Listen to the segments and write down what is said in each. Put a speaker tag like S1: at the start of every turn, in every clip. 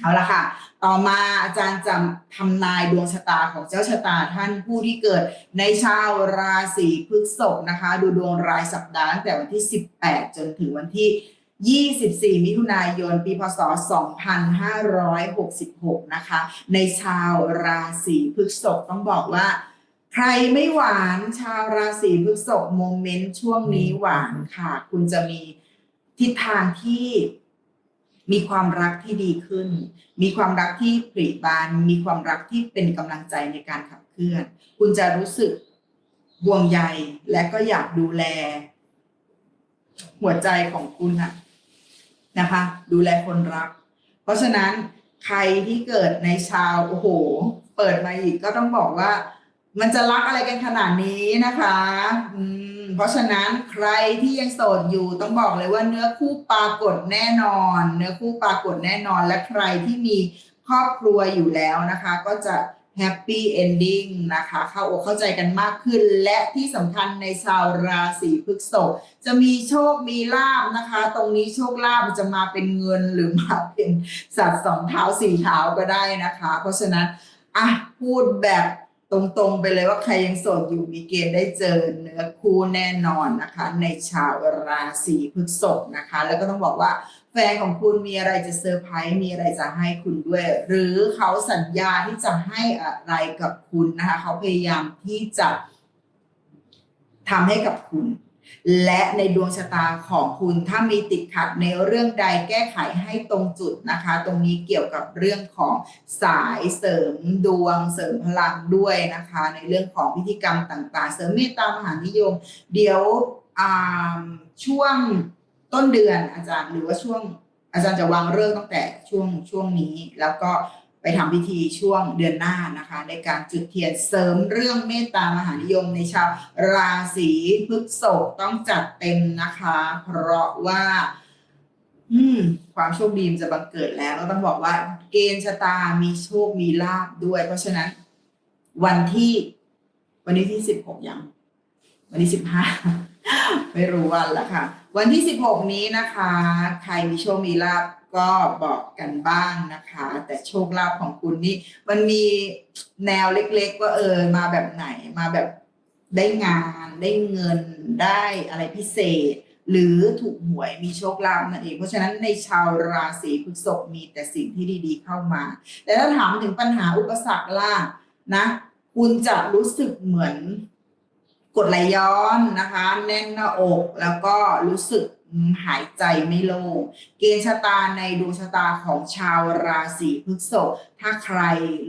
S1: เอาละค่ะ ต่อมาอาจารย์จะทำนายดวงชะตาของเจ้าชะตาท่านผู้ที่เกิดในชาวราศีพฤษภนะคะ ดูดวงรายสัปดาห์ตั้งแต่วันที่ 18 จนถึงวันที่ 24 มิถุนายน ปีพศ 2566 นะคะ ในชาวราศีพฤษภต้องบอกว่า ใครไม่หวานชาวราศีพฤษภโมเมนต์ช่วงนี้หวานค่ะ คุณจะมีทิศทางที่ มีความรักที่ดีขึ้น มีความรักที่ปริบาน มีความรักที่เป็นกำลังใจในการขับเคลื่อน คุณจะรู้สึกห่วงใยและก็อยากดูแล หัวใจของคุณนะนะคะ ดูแลคนรัก เพราะฉะนั้นใครที่เกิดในชาวโอ้โห เปิดมาอีกก็ต้องบอกว่า มันจะรักอะไรกันขนาดนี้นะคะ อืม เพราะฉะนั้นใครที่ยังโสดอยู่ต้องบอกเลยว่าเนื้อคู่ปรากฏแน่นอน เนื้อคู่ปรากฏแน่นอน และใครที่มีครอบครัวอยู่แล้วนะคะ ก็จะแฮปปี้เอนดิ้งนะคะ เข้าอกเข้าใจกันมากขึ้น และที่สำคัญในชาวราศีพฤษภจะมีโชคมีลาบนะคะ ตรงนี้โชคลาภจะมาเป็นเงินหรือมาเป็นสัตว์สองเท้าสี่เท้าก็ได้นะคะ เพราะฉะนั้นอะพูดแบบ ตรงๆไปเลยว่าใครยังโสดอยู่มีเกณฑ์ได้เจอเนื้อคู่แน่นอนนะคะ ในชาวราศีพฤษภนะคะ แล้วก็ต้องบอกว่าแฟนของคุณมีอะไรจะเซอร์ไพรส์มีอะไรจะให้คุณด้วย หรือเขาสัญญาที่จะให้อะไรกับคุณนะคะ เขาพยายามที่จะทำให้กับคุณ และในดวงชะตาของคุณถ้ามีติดขัดในเรื่องใดแก้ไขให้ตรงจุดนะคะ ตรงนี้เกี่ยวกับเรื่องของสายเสริมดวงเสริมพลังด้วยนะคะ ในเรื่องของพิธีกรรมต่างๆ เสริมเมตตามหานิยม เดี๋ยวช่วงต้นเดือนอาจารย์หรือว่าช่วงอาจารย์จะวางเรื่องตั้งแต่ช่วงช่วงนี้แล้วก็ ไปทำพิธีช่วงเดือนหน้านะคะ ในการจุดเทียนเสริมเรื่องเมตตามหานิยมในชาวราศีพฤษภต้องจัดเต็มนะคะ เพราะว่า อืม ความโชคดีมันจะบังเกิดแล้วก็ต้องบอกว่า เกณฑ์ชะตามีโชคมีลาบด้วย เพราะฉะนั้น วันที่ วันนี้ที่สิบหกยังวันที่สิบห้าไม่รู้วันละค่ะ วันที่สิบหกนี้นะคะ ใครมีโชคมีลาบ ก็บอกกันบ้างนะคะ แต่โชคลาภของคุณนี่มันมีแนวเล็กๆว่าเออมาแบบไหนมาแบบได้งานได้เงินได้อะไรพิเศษ หรือถูกหวยมีโชคลาภนั่นเอง เพราะฉะนั้นในชาวราศีพฤษภมีแต่สิ่งที่ดีๆเข้ามา แต่ถ้าถามถึงปัญหาอุปสรรคล่ะนะ คุณจะรู้สึกเหมือนกดไหลย้อนนะคะ แน่นหน้าอกแล้วก็รู้สึก หายใจไม่โล่งเกณฑ์ชะตาในดวงชะตาของชาวราศีพฤษภถ้าใคร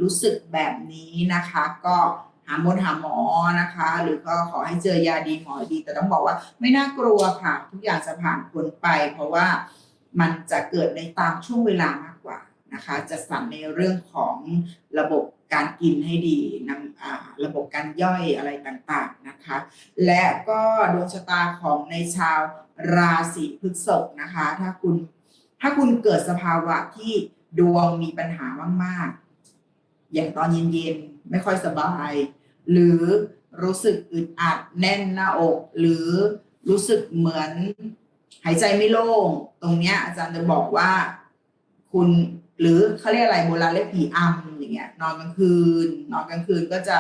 S1: รู้สึกแบบนี้นะคะ ก็หาหมอหาหมอนะคะ หรือก็ขอให้เจอยาดีหมอดี แต่ต้องบอกว่าไม่น่ากลัวค่ะ ทุกอย่างจะผ่านพ้นไป เพราะว่ามันจะเกิดในตามช่วงเวลามากกว่านะคะ จะสั่นในเรื่องของระบบการกินให้ดีนำอ่าระบบการย่อยอะไรต่าง นะคะ และก็ดวงชะตาของในชาวราศีพฤษภนะคะ ถ้าคุณถ้าคุณเกิดสภาวะที่ดวงมีปัญหามาก ๆ อย่างตอนเย็นๆไม่ค่อยสบาย หรือรู้สึกอึดอัดแน่นหน้าอก หรือรู้สึกเหมือนหายใจไม่โล่ง ตรงเนี้ยอาจารย์จะบอกว่า คุณหรือเขาเรียกอะไรโบราณเรียกผีอำอย่างเงี้ยนอนกลางคืน นอนกลางคืนก็จะ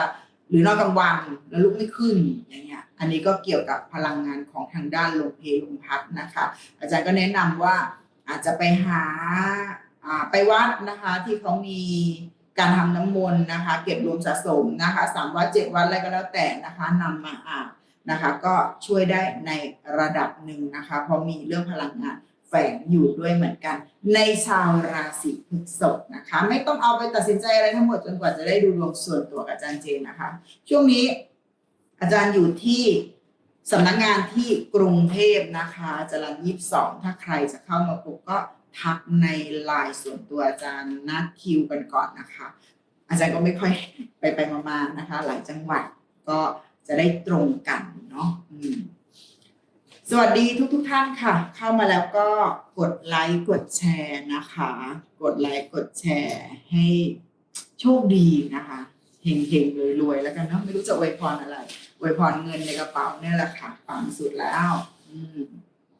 S1: หรือนอนกลางวันแล้วลุกไม่ขึ้นอย่างเงี้ยอันนี้ก็เกี่ยวกับพลังงานของทางด้านลมเพลลมพัดนะคะ อาจารย์ก็แนะนำว่าอาจจะไปหาไปวัดนะคะที่เขามีการทำน้ำมนต์นะคะ เก็บรวมสะสมนะคะสามวัดเจ็ดวัดอะไรก็แล้วแต่นะคะนำมาอาบนะคะ ก็ช่วยได้ในระดับหนึ่งนะคะเพราะมีเรื่องพลังงาน แฝงอยู่ด้วยเหมือนกัน ในชาวราศีพฤษภนะคะ ไม่ต้องเอาไปตัดสินใจอะไรทั้งหมดจนกว่าจะได้ดูดวงส่วนตัวกับอาจารย์เจนนะคะ ช่วงนี้อาจารย์อยู่ที่สำนักงานที่กรุงเทพนะคะจรัญยีบสองถ้าใครจะเข้ามาพบก็ทักในไลน์ส่วนตัวอาจารย์นัดคิวกันก่อนนะคะ อาจารย์ก็ไม่ค่อยไปไปมาๆนะคะ หลายจังหวัดก็จะได้ตรงกันเนาะอืม สวัสดีทุกทุกท่านค่ะ เข้ามาแล้วก็กดไลค์กดแชร์นะคะ กดไลค์กดแชร์ให้โชคดีนะคะเฮงๆรวยๆแล้วกันเนาะไม่รู้จะอวยพรอะไรอวยพรเงินในกระเป๋าเนี่ยแหละค่ะปังสุดแล้ว อืม